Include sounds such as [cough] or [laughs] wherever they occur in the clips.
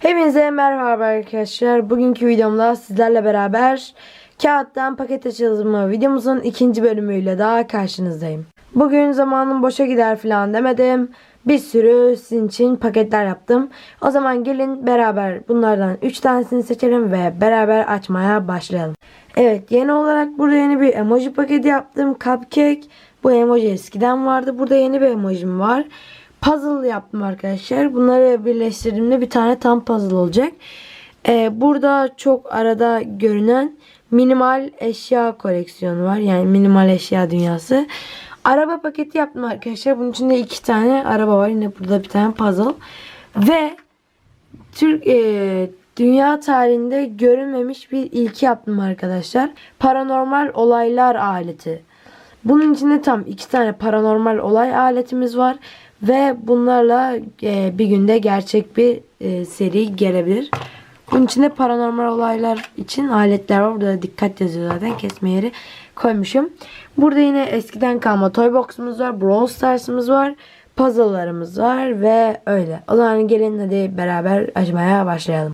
Hepinize merhaba arkadaşlar. Bugünkü videomda sizlerle beraber kağıttan paket açılımı videomuzun ikinci bölümüyle daha karşınızdayım. Bugün zamanım boşa gider falan demedim. Bir sürü sizin için paketler yaptım. O zaman gelin beraber bunlardan 3 tanesini seçelim ve beraber açmaya başlayalım. Evet yeni olarak burada yeni bir emoji paketi yaptım. Cupcake. Bu emoji eskiden vardı. Burada yeni bir emojim var. Puzzle yaptım arkadaşlar. Bunları birleştirdiğimde bir tane tam puzzle olacak. Ee, burada çok arada görünen minimal eşya koleksiyonu var. Yani minimal eşya dünyası. Araba paketi yaptım arkadaşlar. Bunun içinde iki tane araba var. Yine burada bir tane puzzle. Ve Türk e, dünya tarihinde görülmemiş bir ilki yaptım arkadaşlar. Paranormal olaylar aleti. Bunun içinde tam iki tane paranormal olay aletimiz var ve bunlarla e, bir günde gerçek bir e, seri gelebilir. Bunun içinde paranormal olaylar için aletler var. Burada da dikkat yazıyor zaten. Kesme yeri koymuşum. Burada yine eskiden kalma toy box'umuz var. Brawl Stars'ımız var. Puzzle'larımız var ve öyle. O zaman gelin hadi beraber açmaya başlayalım.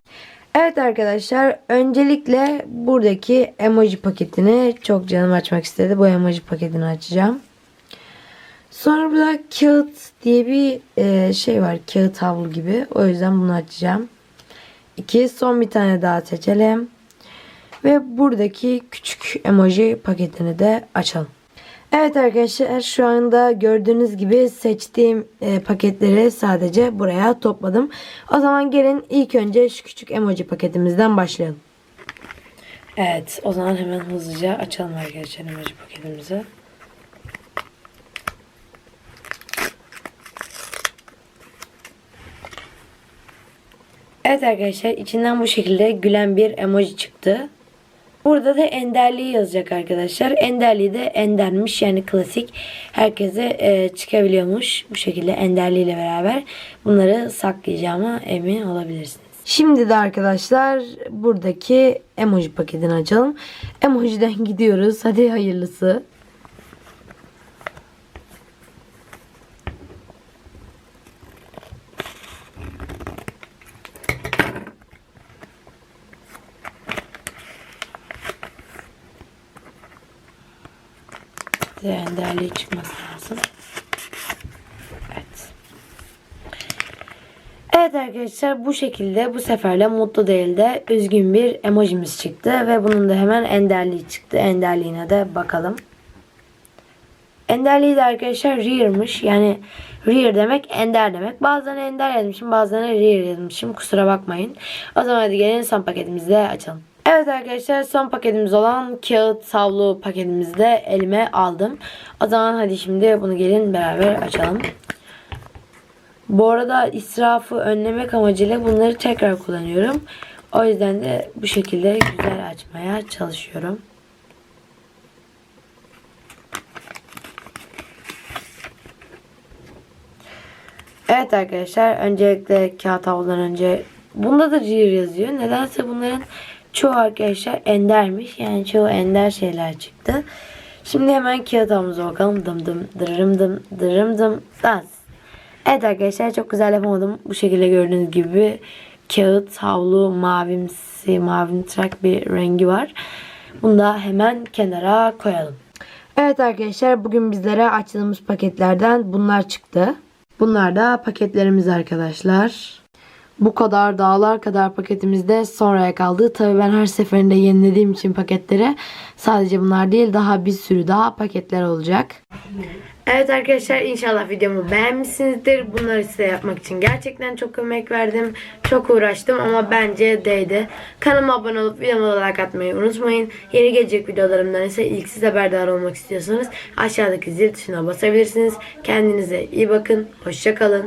Evet arkadaşlar öncelikle buradaki emoji paketini çok canım açmak istedi. Bu emoji paketini açacağım. Sonra burada kağıt diye bir e, şey var. Kağıt havlu gibi. O yüzden bunu açacağım. İki son bir tane daha seçelim. Ve buradaki küçük emoji paketini de açalım. Evet arkadaşlar şu anda gördüğünüz gibi seçtiğim e, paketleri sadece buraya topladım. O zaman gelin ilk önce şu küçük emoji paketimizden başlayalım. Evet o zaman hemen hızlıca açalım arkadaşlar emoji paketimizi. Evet arkadaşlar içinden bu şekilde gülen bir emoji çıktı. Burada da enderliği yazacak arkadaşlar. Enderliği de endermiş yani klasik. Herkese e, çıkabiliyormuş. Bu şekilde enderliğiyle beraber bunları saklayacağıma emin olabilirsiniz. Şimdi de arkadaşlar buradaki emoji paketini açalım. Emojiden [laughs] gidiyoruz. Hadi hayırlısı. Enderliği çıkması lazım. Evet. Evet arkadaşlar bu şekilde bu seferle mutlu değil de üzgün bir emojimiz çıktı ve bunun da hemen enderliği çıktı. Enderliğine de bakalım. Enderliği de arkadaşlar rear'mış. Yani rear demek ender demek. Bazen ender yazmışım bazen rear yazmışım. Kusura bakmayın. O zaman hadi gelin son paketimizi de açalım. Evet arkadaşlar son paketimiz olan kağıt savlu paketimizi de elime aldım. O zaman hadi şimdi bunu gelin beraber açalım. Bu arada israfı önlemek amacıyla bunları tekrar kullanıyorum. O yüzden de bu şekilde güzel açmaya çalışıyorum. Evet arkadaşlar öncelikle kağıt havludan önce bunda da cihir yazıyor. Nedense bunların çoğu arkadaşlar endermiş. Yani çoğu ender şeyler çıktı. Şimdi hemen kağıt havlumuza bakalım. Dım dım dırırım dım dırırım dım dans. Evet arkadaşlar çok güzel yapamadım. Bu şekilde gördüğünüz gibi kağıt havlu mavimsi mavimtırak bir rengi var. Bunu da hemen kenara koyalım. Evet arkadaşlar bugün bizlere açtığımız paketlerden bunlar çıktı. Bunlar da paketlerimiz arkadaşlar. Bu kadar dağlar kadar paketimizde sonraya kaldı. Tabii ben her seferinde yenilediğim için paketleri sadece bunlar değil daha bir sürü daha paketler olacak. Evet arkadaşlar inşallah videomu beğenmişsinizdir. Bunları size yapmak için gerçekten çok emek verdim. Çok uğraştım ama bence değdi. Kanalıma abone olup videoma like atmayı unutmayın. Yeni gelecek videolarımdan ise ilk siz haberdar olmak istiyorsanız aşağıdaki zil tuşuna basabilirsiniz. Kendinize iyi bakın. Hoşçakalın.